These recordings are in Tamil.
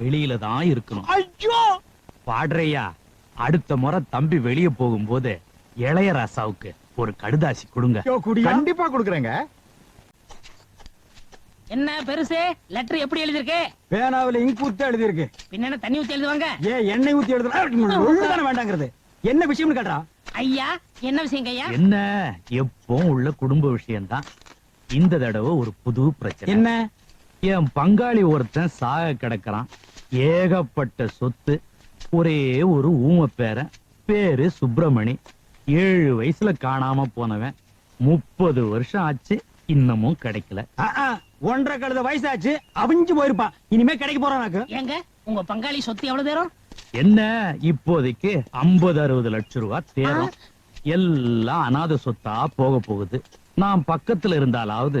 வெளியில தான் இருக்கணும். ஐயோ! பாடுறையா அடுத்த முறை தம்பி வெளிய போகும்போது இளையராசாவுக்கு ஒரு கடுதாசி கொடுங்க. கண்டிப்பா கொடுக்கறேங்க. என்ன பெருசு? லெட்டர் எப்படி எழுதிருக்கு பேனாவில இங்க் ஊத்தி எழுதி இருக்கு பின்ன என்ன தண்ணி ஊத்தி எழுதுவாங்க? ஏ எண்ணெய் ஊத்தி எழுதுனா வேண்டாங்கிறது. என்ன விஷயம்னு கேட்டா ஐயா என்ன விஷயங்க ஐயா? என்ன? எப்பவும் உள்ள குடும்ப விஷயம்தான். இந்த தடவை ஒரு புது பிரச்சனை. என்ன? என் பங்காளி ஒருத்தன் சாக கிடக்குறான். ஏகப்பட்ட சொத்து ஒரே ஒரு ஊம பேரன் பேரு சுப்பிரமணி. ஏழு வயசுல காணாம போனவன். முப்பது வருஷம் ஆச்சு இன்னமும் கிடைக்கல. ஒன்றரை கழுத வயசாச்சு அவிஞ்சு போயிருப்பான். இனிமே கிடைக்க போறானாக்கு ஏங்க உங்க பங்காளி சொத்து எவ்வளவு தேரும்? என்ன இப்போதைக்கு ஐம்பது அறுபது லட்சம் ரூபாய் தேரும். எல்லாம் அனாதை சொத்தா போக போகுது. நான் பக்கத்துல இருந்தாலாவது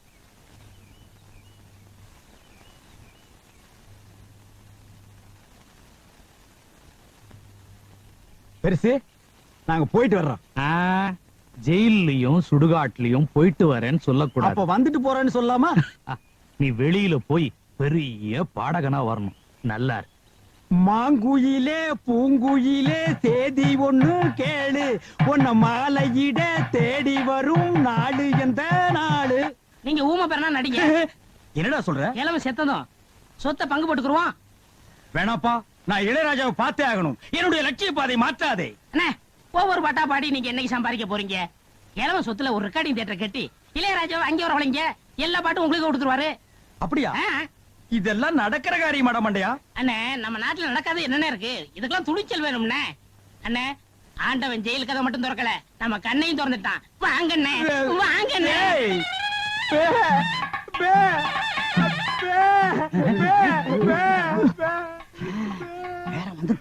பெருசு நாங்க போயிட்டு வர்றோம் ஆ, ஜெயில்லயும் சுடுகாட்லயும் போயிட்டு வரேன்னு அப்ப சொல்லக்கூடாது வந்துட்டு போறேன்னு சொல்லாமா? நீ வெளியில போய் பெரிய பாடகனா வரணும். நல்லா. மாங்குயிலே பூங்குயிலே தேதி ஒண்ணு கேளு. உன்ன மாலையிட தேடி வரும் நாடு எந்த நாடு? நீங்க ஊமை பெறனா நடிங்க. என்னடா சொல்ற? இளவ செத்ததும் சொத்தை பங்கு போட்டுக்குருவோம் வேணாப்பா. நான் இளையராஜாவை பார்த்தே ஆகணும். என்னுடைய லட்சிய பாதை மாற்றாதே. அண்ணே ஒவ்வொரு பாட்டா பாடி நீங்க என்னைக்கு சம்பாதிக்க போறீங்க? இளவ சொத்துல ஒரு ரெக்கார்டிங் தியேட்டர் கட்டி இளையராஜாவை அங்கே வரவழைங்க எல்லா பாட்டும் உங்களுக்கு கொடுத்துருவாரு. அப்படியா? இதெல்லாம் நடக்கிற காரியமாடா மண்டையா அண்ணே நம்ம நாட்டுல நடக்காது என்னென்ன இருக்கு? இதுக்கெல்லாம் துணிச்சல் வேணும்னே அண்ணே ஆண்டவன் ஜெயில் கதை மட்டும் திறக்கல. நம்ம கண்ணையும் திறந்துட்டான். வாங்கண்ணே வாங்கண்ணே.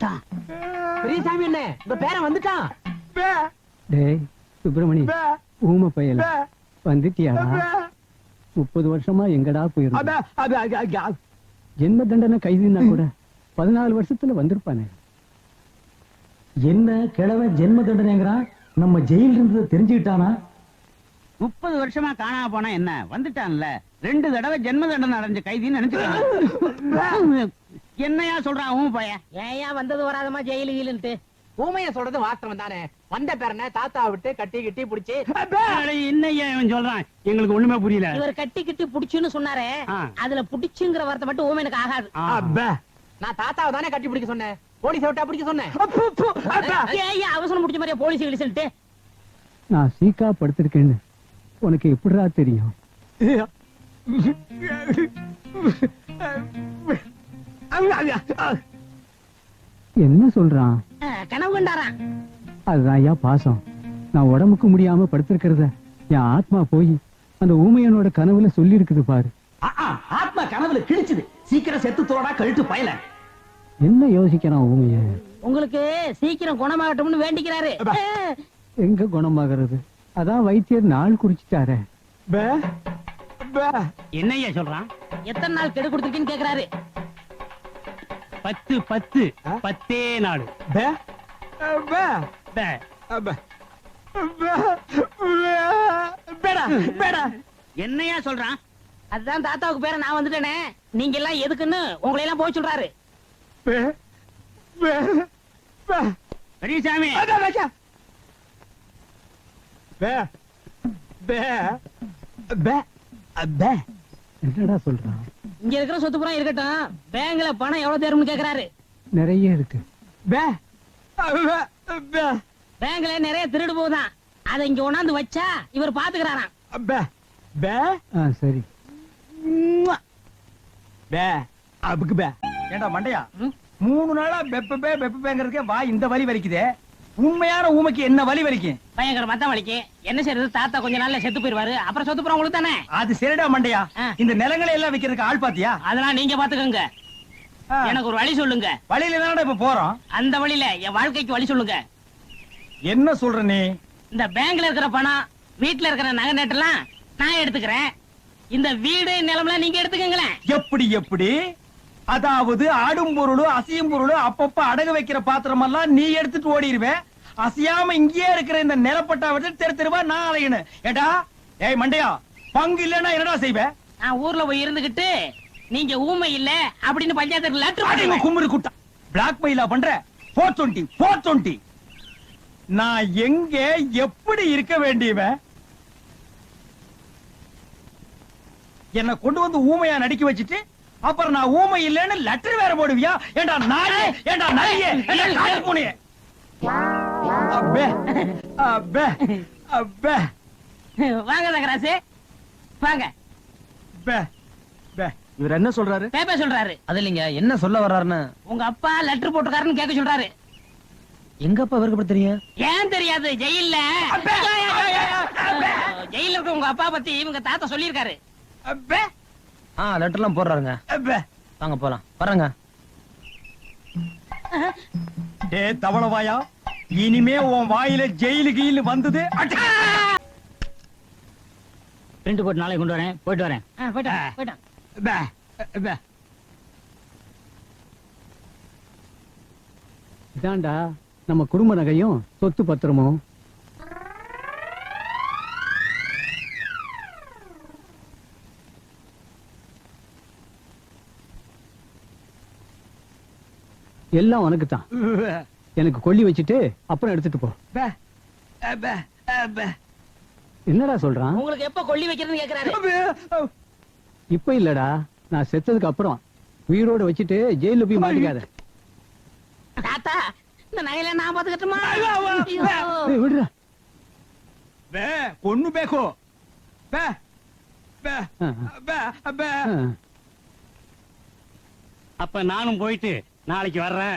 வந்துட்டான் பெரியசாமி என்ன உங்க பேரன் வந்துட்டான் பே, டேய் சுப்பிரமணி பே, ஊமை பயல. வந்துட்டியாடா. முப்பது வருஷமா எங்கடா போயிருந்த. ஜென்ம தண்டனை கைதுனா கூட பதினாலு வருஷத்துல வந்திருப்பானே. என்ன கிழவ ஜென்ம தண்டனைங்கிறான் நம்ம ஜெயில இருந்து தெரிஞ்சுக்கிட்டானா? முப்பது வருஷமா காணாம போனா என்ன? வந்துட்டான்ல. ரெண்டு தடவை ஜென்ம தண்டனை அடைஞ்ச கைதின்னு நினைச்சுக்காங்க. என்னையா சொல்றான் உன் பையன்? ஏயா வந்தது வராதமா ஜெயிலு கீழுன்ட்டு. ஊமைய சொல்றது வாஸ்தவம் தானே. வந்த பேரனை தாத்தா விட்டு கட்டி கிட்டி புடிச்சு. என்னையா இவன் சொல்றான்? எங்களுக்கு ஒண்ணுமே புரியல. இவர் கட்டி கிட்டி புடிச்சுன்னு சொன்னாரே. அதுல புடிச்சுங்கிற வார்த்தை மட்டும் ஓமே எனக்கு ஆகாது. நான் தாத்தாவை தானே கட்டி பிடிக்க சொன்னேன். போலீஸ் விட்டா பிடிக்க சொன்னேன். ஏயா அவசரம் முடிச்ச மாதிரியா போலீஸ் கிழிச்சுட்டு நான் சீக்கா படுத்திருக்கேன்னு உனக்கு எப்படிடா தெரியும்? என்ன சொல்றான்? கனவு கண்டாராம். அதுதான் ஐயா பாசம். நான் உடம்புக்கு முடியாம படுத்திருக்கிறத என் ஆத்மா போய் அந்த ஊமையனோட கனவுல சொல்லி இருக்குது பாரு. ஆ, ஆ, ஆத்மா கனவுல கிழிச்சுது. சீக்கிரம் செத்து தோடா கழுத்து பயல. என்ன யோசிக்கிறான் ஊமைய உங்களுக்கு சீக்கிரம் குணமாகட்டும்னு வேண்டிக்கிறாரு. எங்க குணமாகிறது? அதான் வைத்தியர் நாள் குறிச்சிட்டாரே. பே. என்னையா சொல்றான்? எத்தனை நாள் கெடு கொடுத்துருக்கீன்னு கேக்குறாரு. பத்து பத்து. பத்தே நாள். பே, பே, பே, பே. பே, பே. பேடா, பேடா. என்னையா சொல்றான்? அதுதான் தாத்தாவுக்கு பேர நான் வந்துட்டேனே. நீங்க எல்லாம் எதுக்குன்னு உங்களை எல்லாம் போய் சொல்றாரு. பே, பே, பே. பெரியசாமி. என்னடா சொல்றான்? இங்க இருக்கிற சொத்து புறம் இருக்கட்டும். பேங்க்ல பணம் எவ்வளவு தேரும்னு கேக்குறாரு. நிறைய இருக்கு. பேங்க்ல நிறைய திருடு போகுதான். அதை இங்க கொண்டாந்து வச்சா இவர் பாத்துக்கிறாராம். பே, பே. ஆ சரி. ம்ம். பே, அபுக்கு பே. ஏண்டா மண்டையா? மூணு நாளா பெப்ப பே பெப்ப பேங்கிறதுக்கே வா இந்த வலி வலிக்குதே. உண்மையான ஊமைக்கு என்ன வலி வலிக்கும் பயங்கர மத்தம் வலிக்கு. என்ன செய்யறது தாத்தா கொஞ்ச நாள்ல செத்து போயிருவாரு. அப்புறம் சொத்து புறம் உங்களுக்கு தானே? அது சரிடா மண்டையா. இந்த நிலங்களை எல்லாம் விக்கிறதுக்கு ஆள் பாத்தியா? அதெல்லாம் நீங்க பாத்துக்கோங்க. எனக்கு ஒரு வழி சொல்லுங்க. வழியில தானடா இப்ப போறோம்? அந்த வழியில என் வாழ்க்கைக்கு வழி சொல்லுங்க. என்ன சொல்ற நீ? இந்த பேங்க்ல இருக்கிற பணம் வீட்டுல இருக்கிற நகை நட்டெல்லாம் நான் எடுத்துக்கிறேன். இந்த வீடு நிலம்லாம் நீங்க எடுத்துக்கங்களேன். எப்படி எப்படி? அதாவது ஆடும் பொருளும் அசையும் பொருளும் அப்பப்ப அடகு வைக்கிற பாத்திரம் எல்லாம் நீ எடுத்துட்டு ஓடிடுவே அசையாம இங்கேயே இருக்கிற இந்த நிலப்பட்டா விட்டு தெரு தெருவா நான் அலையணும் ஏடா ஏய் மண்டையா பங்கு இல்லைன்னா என்னடா செய்வே? நான் ஊர்ல போய் இருந்துகிட்டு நீங்க ஊமை இல்ல அப்படின்னு பஞ்சாயத்துக்கு லெட்டர் குமுறு குட்டா. பிளாக் மெயிலா பண்ற? போர் டுவெண்ட்டி போர் டுவெண்ட்டி நான் எங்க எப்படி இருக்க வேண்டியவன் என்ன கொண்டு வந்து ஊமையா நடிக்க வச்சுட்டு அப்புறம் நான் ஊமை இல்லைன்னு லெட்டர் வேற போடுவியா? ஏண்டா நாயே ஏண்டா நாயே ஏண்டா காட்டு பூனையே? அப்பே அப்பே அப்பே வாங்க தகராசு வாங்க. இவர் என்ன சொல்றாரு? பேப்பர் சொல்றாரு. அது இல்லைங்க என்ன சொல்ல வர்றாருன்னு? உங்க அப்பா லெட்டர் போட்டுக்காருன்னு கேட்க சொல்றாரு. எங்க அப்பா இவருக்கு தெரியும்? ஏன் தெரியாது? ஜெயில்ல! ஜெயில இருக்க உங்க அப்பா பத்தி இவங்க தாத்தா சொல்லியிருக்காரு. அப்பே ஆ லெட்டர்லாம் போடுறாருங்க. அப்பே வாங்க போலாம். வர்றேங்க. டே தவளவாயா? இனிமே உன் வாயில ஜெயிலு கீழு வந்தது அடி. பிரிண்ட் போட்டு நாளைக்கு கொண்டு வரேன். போயிட்டு வரேன். இதாண்டா நம்ம குடும்ப நகையும் சொத்து பத்திரமும். எல்லாம் உனக்கு தான் எனக்கு கொல்லி வச்சுட்டு அப்புறம் எடுத்துட்டு போ. பே, பே, பே. என்னடா சொல்றான்? உங்களுக்கு எப்ப கொல்லி வைக்கிறதுன்னு கேக்குறாரு. இப்ப இல்லடா நான் செத்ததுக்கு அப்புறம் உயிரோட வச்சுட்டு ஜெயில போய் மாட்டிக்காத. தாத்தா இந்த நகையில நான் பாத்துக்கட்டுமா விடுடா பே, பொண்ணு பேக்கோ. பே பே, பே, பே. அப்ப நானும் போயிட்டு நாளைக்கு வர்றேன்.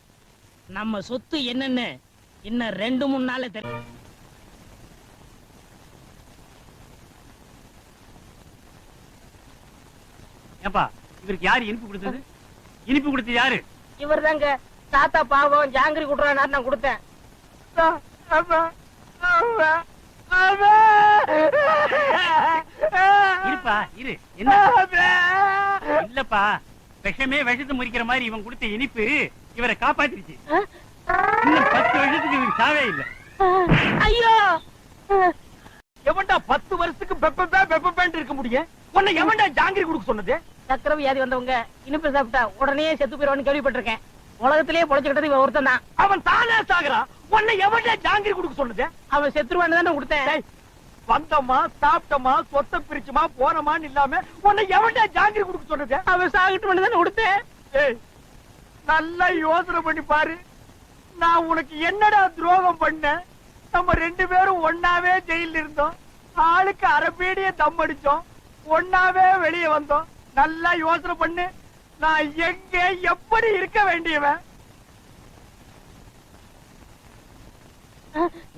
நம்ம சொத்து என்னன்னு இன்னும் ரெண்டு மூணு நாள்ல தெரியும் ஏப்பா இவருக்கு யாரு இனிப்பு கொடுத்தது? இனிப்பு கொடுத்தது யாரு? இவர் தாங்க தாத்தா பாவம் ஜாங்கிரி குடுறாரு நான் கொடுத்தேன். இருப்பா இரு. என்ன? இல்லப்பா விஷமே விஷத்தை முறிக்கிற மாதிரி இவன் கொடுத்த இனிப்பு இவரை காப்பாத்திருச்சு. இன்னும் பத்து வருஷத்துக்கு இவருக்கு சாவே இல்லை. ஐயோ! எவன்டா பத்து வருஷத்துக்கு பெப்ப பெப்ப இருக்க முடியும்? உன்னை எவன்டா ஜாங்கிரி கொடுக்க சொன்னது? சக்கரை வியாதி வந்தவங்க இனிப்பு சாப்பிட்டா உடனே செத்து போயிருவான்னு கேள்விப்பட்டிருக்கேன். உலகத்திலேயே பொழைச்சுக்கிட்டது இவன் ஒருத்தன் தான். அவன் தானே சாகுறான் உன்னை எவன்டா ஜாங்கிரி கொடுக்க சொன்னது? அவன் செத்துருவான்னு தானே கொடுத்தேன். வந்தோமா சாப்பிட்டோமா சொத்தை பிரிச்சுமா போனோமான்னு இல்லாம உன்னை எவன்டா ஜாங்கிரி கொடுக்க சொன்னது? அவன் சாகட்டும்னு தானே கொடுத்தேன். நல்லா யோசனை பண்ணி பாரு. நான் உனக்கு என்னடா துரோகம் பண்ணேன் நம்ம ரெண்டு பேரும் ஒன்னாவே ஜெயில இருந்தோம். ஆளுக்கு அரபேடிய தம் அடிச்சோம். ஒன்னாவே வெளியே வந்தோம். நல்லா யோசனை பண்ணு. நான் எங்க எப்படி இருக்க வேண்டியவன்?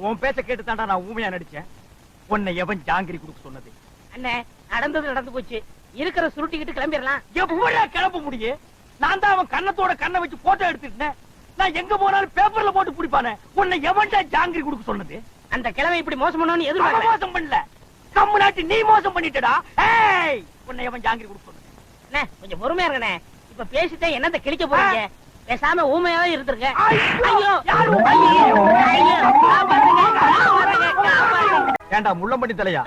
உன் பேச்ச கேட்டு தாண்டா நான் ஊமையா நடிச்சேன். உன்னை எவன் ஜாங்கிரி கொடுக்க சொன்னது? அண்ணே நடந்தது நடந்து போச்சு. இருக்கிற சுருட்டிக்கிட்டு கிளம்பிடலாம். எப்படியா கிளம்ப முடியும்? நான் தான் அவன் கண்ணத்தோட கண்ணை வச்சு போட்டோ எடுத்துட்டேன் நான் எங்க போனாலும் பேப்பர்ல போட்டு பிடிப்பானே. உன்னை எவன்டா ஜாங்கிரி கொடுக்க சொன்னது? அந்த கிழமை இப்படி மோசம் அவன் எதிர்பார்க்கல. மோசம் பண்ணல. கம்மு நாட்டி நீ மோசம் பண்ணிட்டடா. ஏய் உன்னை எவன் ஜாங்கிரி கொடுக்க சொன்னது? அண்ணே கொஞ்சம் பொறுமையா இருக்கண்ணே இப்ப பேசிட்டே என்னத்த கிழிக்க போறீங்க? பேசாம ஊமையாவே இருந்திருக்க ஐயோ, யாரு. ஏண்டா முள்ளம்பட்டி தலையா?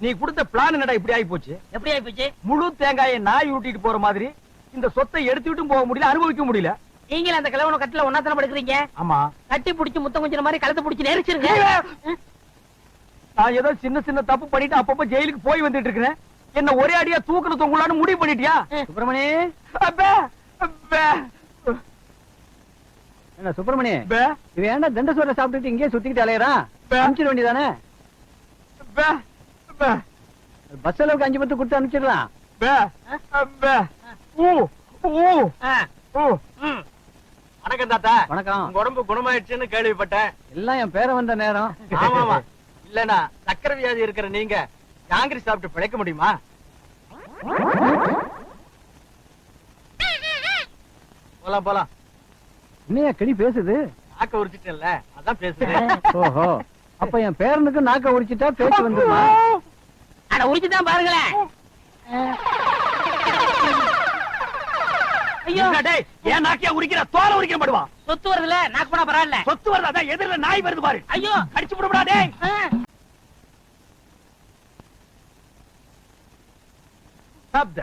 நீ கொடுத்த பிளான் என்னடா இப்படி ஆயி போச்சு எப்படி ஆயிப்போச்சு? முழு தேங்காயை நாய் ஊட்டிட்டு போற மாதிரி? இந்த சொத்தை எடுத்துட்டும் போக முடியல அனுபவிக்க முடியல. நீங்களும் அந்த கிழவன கட்டில ஒன்னாத்தன படுக்கிறீங்க? ஆமா. கட்டி புடிச்சு முத்தம் கொஞ்சம் மாதிரி கழுத்து புடிச்சு நெரிச்சிருங்க. நான் ஏதோ சின்ன சின்ன தப்பு பண்ணிட்டு அப்பப்ப ஜெயிலுக்கு போய் வந்துட்டு இருக்கிறேன். என்ன ஒரே அடியா தூக்குறது தொங்கலான்னு முடிவு பண்ணிட்டியா? சுப்பிரமணி. அப்பே, அப்பே, என்ன சுப்பிரமணி? ஏன்டா தண்ட சோற சாப்பிட்டுட்டு இங்கே சுத்திக்கிட்டு அலையறான். அனுப்பிச்சிட வேண்டியதானே? பஸ் அளவுக்கு அஞ்சு பத்து கொடுத்து அனுப்பிச்சிடலாம். அப்பே, அப்பே. ஊ, ஊ, ஆ, ஊ. ம். வணக்கம் தாத்தா. வணக்கம். உங்க உடம்பு குணமாயிடுச்சுன்னு கேள்விப்பட்டேன். எல்லாம் என் பேர வந்த நேரம். ஆமாமா. இல்லனா சக்கரை வியாதி இருக்கிற நீங்க ஜாங்கிரி சாப்பிட்டு பிழைக்க முடியுமா? போலாம் போலாம். என்னையா கிளி பேசுது? நாக்க உரிச்சிட்டேன்ல அதான் பேசுறேன் ஓஹோ. அப்ப என் பேரனுக்கு நாக்க உடிச்சிட்டா பேச்சு வந்துருமா? அட உரிச்சுதான் பாருங்களேன். ஏன் நாக்கியா உரிக்கிற தோலை உரிக்க மாடுவா? சொத்து வருதுல நாக்கு போனா பரவாயில்ல. சொத்து வருது அதான் எதிரில நாய் வருது பாரு. ஐயோ. அடிச்சு விடுடா டேய். ஆ, சாப்பிட்ட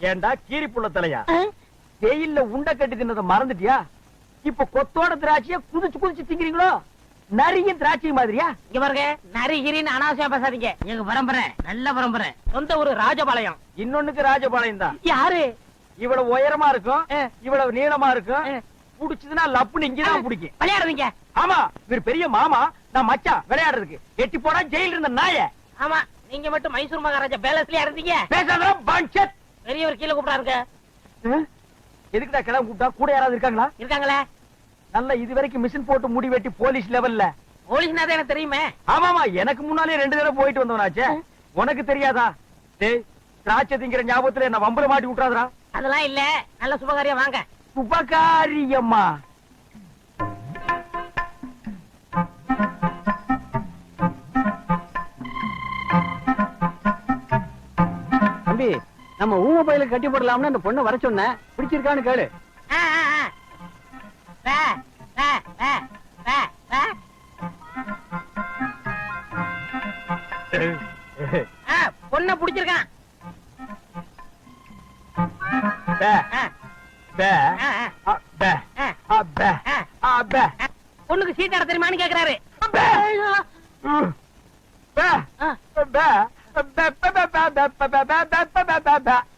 ஏண்டா கீரி புள்ள தலையா? ஆ. வெயில்ல உண்டை கட்டி தின்னதை மறந்துட்டியா? இப்ப கொத்தோட திராட்சைய குதிச்சு குதிச்சு திங்கிறீங்களோ? நரியும் திராட்சை மாதிரியா? இங்க பாருங்க நரிகிரின்னு அனாவசியம் பேசாதீங்க. எங்க பரம்பரை நல்ல பரம்பரை. சொந்த ஊரு ராஜபாளையம். இன்னொன்னுக்கு ராஜபாளையம் தான் யாரு? இவ்வளவு உயரமா இருக்கும். இவ்வளவு நீளமா இருக்கும். புடிச்சதுன்னா லப்புன்னு இங்கதான் பிடிக்கும். விளையாடுறீங்க ஆமா இவர் பெரிய மாமா நான் மச்சான் விளையாடுறதுக்கு. எட்டி போடா ஜெயில இருந்த நாய. ஆமா நீங்க மட்டும் மைசூர் மகாராஜா பேலஸ்லயா இருந்தீங்க பேசாத பஞ்சத் பெரியவர் கீழே கூப்பிடாருங்க. எதுக்குடா கிளம்ப கூப்பிட்டா? கூட யாராவது இருக்காங்களா? இருக்காங்களே. நல்ல இது வரைக்கும் மிஷின் போட்டு முடி வெட்டி போலீஸ் லெவல்ல போலீஸ்னா தான் எனக்கு தெரியுமே. ஆமாமா எனக்கு முன்னாலே ரெண்டு தடவை போயிட்டு வந்தவனாச்சே. உனக்கு தெரியாதா? டேய் திராட்சை திங்கிற ஞாபகத்துல என்ன வம்பல மாட்டி விட்டுறாதடா. அதெல்லாம் இல்ல. நல்ல சுபகாரியம் வாங்க. சுபகாரியம்மா. தம்பி நம்ம ஊம பயில கட்டி போடலாம்னு அந்த பொண்ணை வர சொன்ன பிடிச்சிருக்கான்னு கேளு.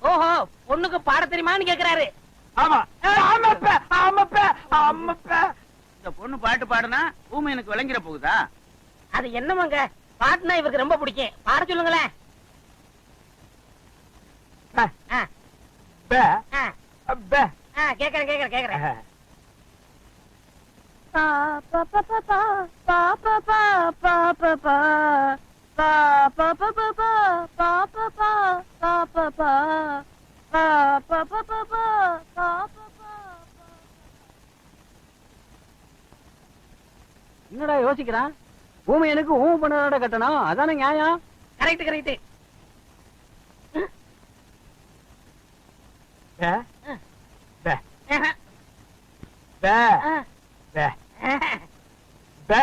ஓஹோ பொண்ணுக்கு பாட தெரியுமான்னு கேக்குறாரு. ஆமா. ஆமா பே, ஆமா பே, ஆமா பே. இந்த பொண்ணு பாட்டு பாடுனா ஊமை எனக்கு விளங்கிற போகுதா? அது என்னமாங்க? பாட்டுனா இவருக்கு ரொம்ப பிடிக்கும். பாட சொல்லுங்களேன். பே, ஆ, பே, ஆ, பே. ஆ, கேக்குறேன் கேக்குறேன் கேக்குறேன் என்னடா யோசிக்கிறான் ஊமை எனக்கு ஊமை பண்ணாட கட்டணும் அதானே நியாயம் கரெக்ட் கரெக்ட் பே, பே. பே. பே, பே.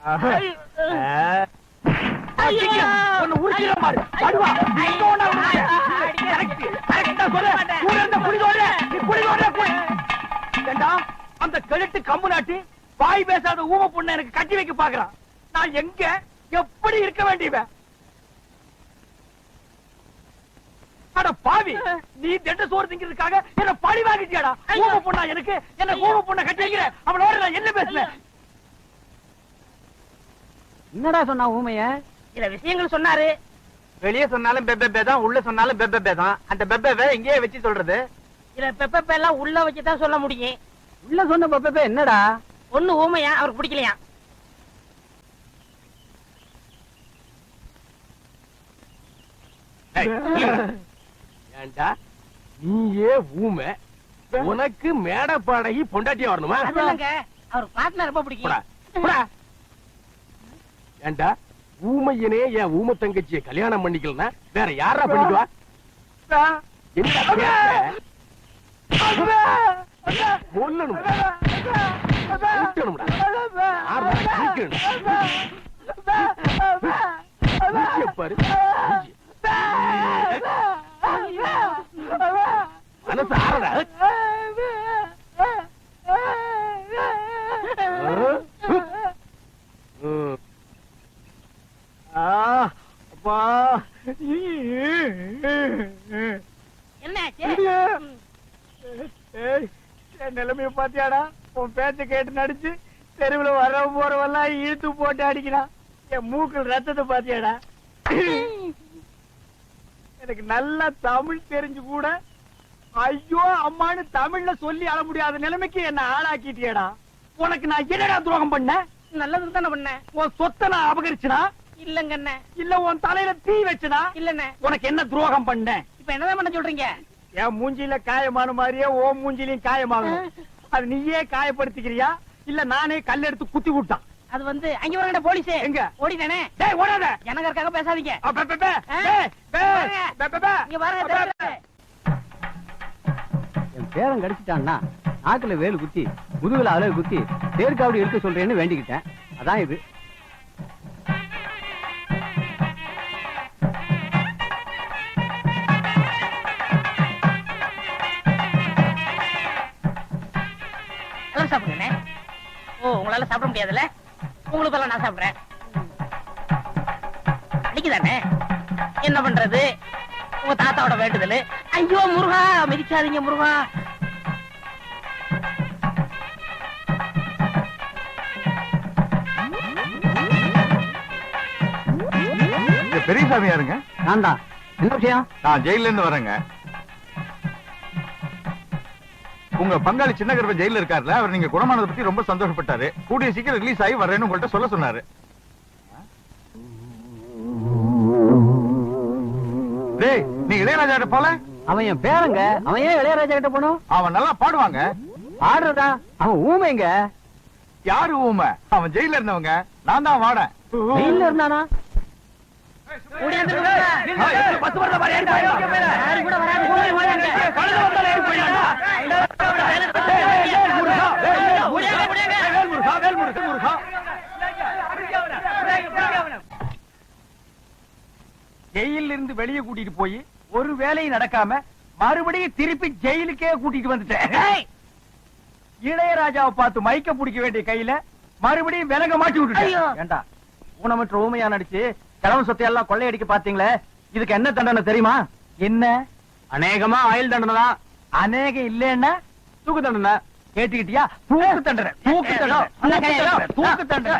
ஆஹா. ஐயோ. ஆ. அடிக்க, உன்னை உரிச்சிட மாட்டேன். படுவா, இங்க ஒண்ணா உரிச்சிட. Correct, correct ஆ சொல்லு. கூட இருந்த புடி தோடு, நீ புடி தோடு, புடி. ஏண்டா, அந்த கழுட்டு கம்பு நாட்டி வாய் பேசாத ஊம பொண்ணை எனக்கு கட்டி வைக்க பாக்குறான் நான் எங்க எப்படி இருக்க வேண்டியவன்? அட பாவி நீ திட்ட சோறு திங்கிறதுக்காக என்ன பழி வாங்கிட்டியாடா? ஊம பொண்ணா எனக்கு? என்ன ஊம பொண்ணை கட்டி வைக்கிற? அவளோட நான் என்ன பேசுவேன் என்னடா சொன்னா ஊமைய? சில விஷயங்கள் சொன்னாரு. வெளியே சொன்னாலும் பெப்பே தான் உள்ள சொன்னாலும் பெப்பே தான். அந்த பெப்பே இங்கேயே வச்சு சொல்றது? சில பெப்ப எல்லாம் உள்ள வச்சுதான் சொல்ல முடியும். உள்ள சொன்ன பப்பே என்னடா? ஒண்ணு ஊமையா? அவருக்கு பிடிக்கலையா? ஏண்டா? நீயே ஊமை. உனக்கு மேடை பாடகி பொண்டாட்டியா வரணுமா? அவருக்கு பாட்டுனா ரொம்ப பிடிக்கும். போடா, போடா. ஏண்டா? ஊமையனே என் ஊமை தங்கச்சியை கல்யாணம் பண்ணிக்கலனா வேற யாரா பண்ணிக்குவா? என்ன பேசுற? சொல்லணும்டா. ஊட்டணும்டா. யார்டா கிழிக்கணும்? மூஞ்சிய பாரு. மூஞ்சி. மனசு ஆறடா ம். ஆ, அப்பா. என் நிலைமைய பாத்தியாடா? உன் பேச்ச கேட்டு நடிச்சு தெருவுல வர போறவெல்லாம் இழுத்து போட்டு அடிக்கிறான். என் மூக்கில் ரத்தத்தை பாத்தியாடா? எனக்கு நல்லா தமிழ் தெரிஞ்சு கூட ஐயோ அம்மான்னு தமிழ்ல சொல்லி அழ முடியாத நிலைமைக்கு என்ன ஆளாக்கிட்டியடா. உனக்கு நான் என்னடா துரோகம் பண்ணேன்? நல்லது தானே பண்ணேன். உன் சொத்தை நான் அபகரிச்சனா? இல்லங்க அண்ணே இல்ல உன் தலையில தீ வச்சனா? இல்லண்ணே. உனக்கு என்ன துரோகம் பண்ணேன் இப்ப என்னதான் பண்ண சொல்றீங்க? என் மூஞ்சில காயமான மாதிரியே ஓ மூஞ்சிலையும் காயமாகும் அது நீயே காயப்படுத்திக்கிறியா? இல்ல நானே கல் எடுத்து குத்தி விட்டான். அது வந்து அங்க வரங்கட போலீஸ். எங்க? ஓடிதானே டேய் ஓடாத. பேசாதீங்க. இங்க பாருங்க. என் பேரன் கடிச்சிட்டான்னா நாக்குல வேலு குத்தி முதுகுல அழகு குத்தி தேர்காவடி எடுக்க சொல்றேன்னு வேண்டிக்கிட்டேன். அதான் இது. உங்களால சாப்பிட முடியாதுல்ல? உங்களுக்கு எல்லாம் நான் சாப்பிடுறேன். அன்னைக்குதானே? என்ன பண்றது? உங்க தாத்தாவோட வேண்டுதல். ஐயோ முருகா மிதிக்காதீங்க முருகா. இந்த பெரியசாமி யாருங்க நான் தான். என்ன விஷயம்? நான் ஜெயில இருந்து வரேங்க. உங்க பங்காளி சின்ன கருப்ப ஜெயில இருக்காருல அவர் நீங்க குணமானதை பத்தி ரொம்ப சந்தோஷப்பட்டாரு கூடிய சீக்கிரம் ரிலீஸ் ஆகி வரேன்னு உங்கள்ட்ட சொல்ல சொன்னாரு டேய் நீ இளையராஜா கிட்ட போல அவன் என் பேரங்க அவன் ஏன் இளையராஜா கிட்ட போனோம் அவன் நல்லா பாடுவாங்க ஆடுறதா அவன் ஊமைங்க யாரு ஊமை அவன் ஜெயில இருந்தவங்க நான் தான் வாடேன் இருந்தானா ஜெயில இருந்து வெளியே கூட்டிட்டு போய் ஒரு வேலையும் நடக்காம மறுபடியும் திருப்பி ஜெயிலுக்கே கூட்டிட்டு வந்துட்டேன். இளையராஜாவை பார்த்து மைக்க பிடிக்க வேண்டிய கையில மறுபடியும் விலக மாட்டி விட்டுட்டேன். ஏண்டா ஊனமற்ற ஊமையா நடிச்சு கிழமை சொத்தை எல்லாம் கொள்ளையடிக்க பாத்தீங்களே இதுக்கு என்ன தண்டனை தெரியுமா? என்ன? அநேகமா ஆயுள் தண்டனை தான். அநேக இல்லன்னா தூக்கு தண்டனை. கேட்டுக்கிட்டியா? தூக்கு தண்டனை. தூக்கு தண்டனை. தூக்கு தண்டனை,